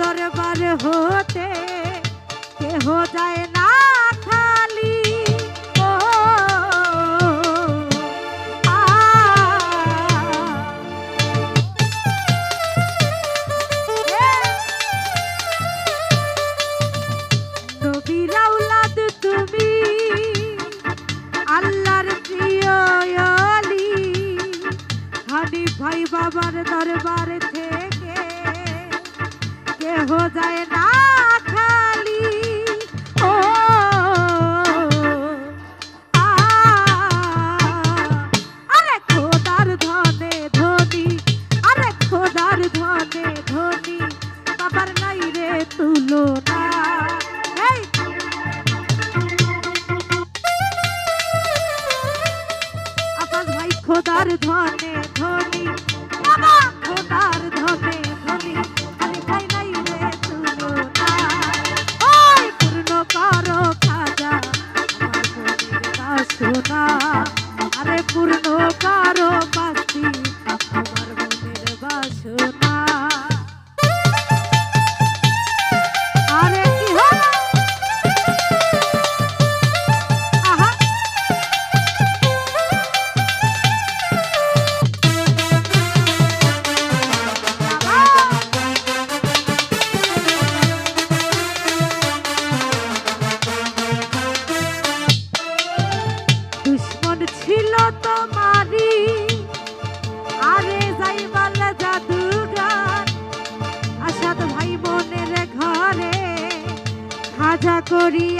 দরবার হতে কেহ যায় না। খোদার ধনে ধনি। খোদার ধনে ধনি। খালি নাই রে তুলনা। ওই পূর্ণ করো খাজা। শোনা আরে পূর্ণ কারও বাসি। আমার মনের বাসনা।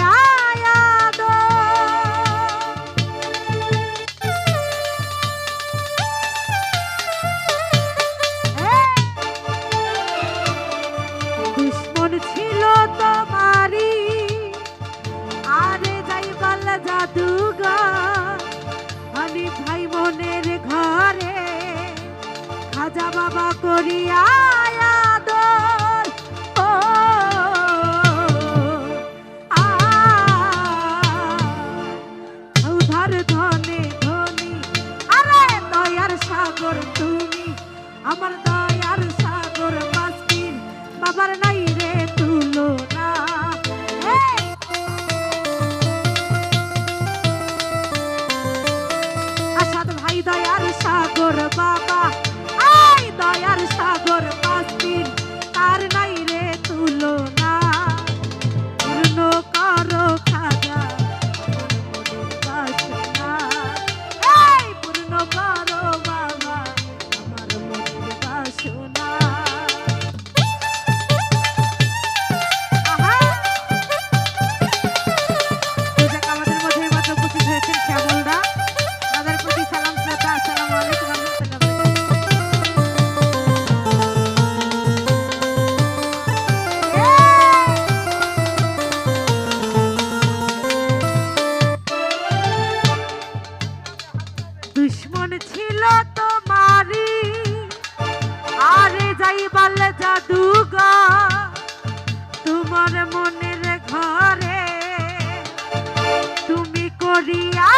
啊呀对。তোর মনের ঘরে তুমি করিয়া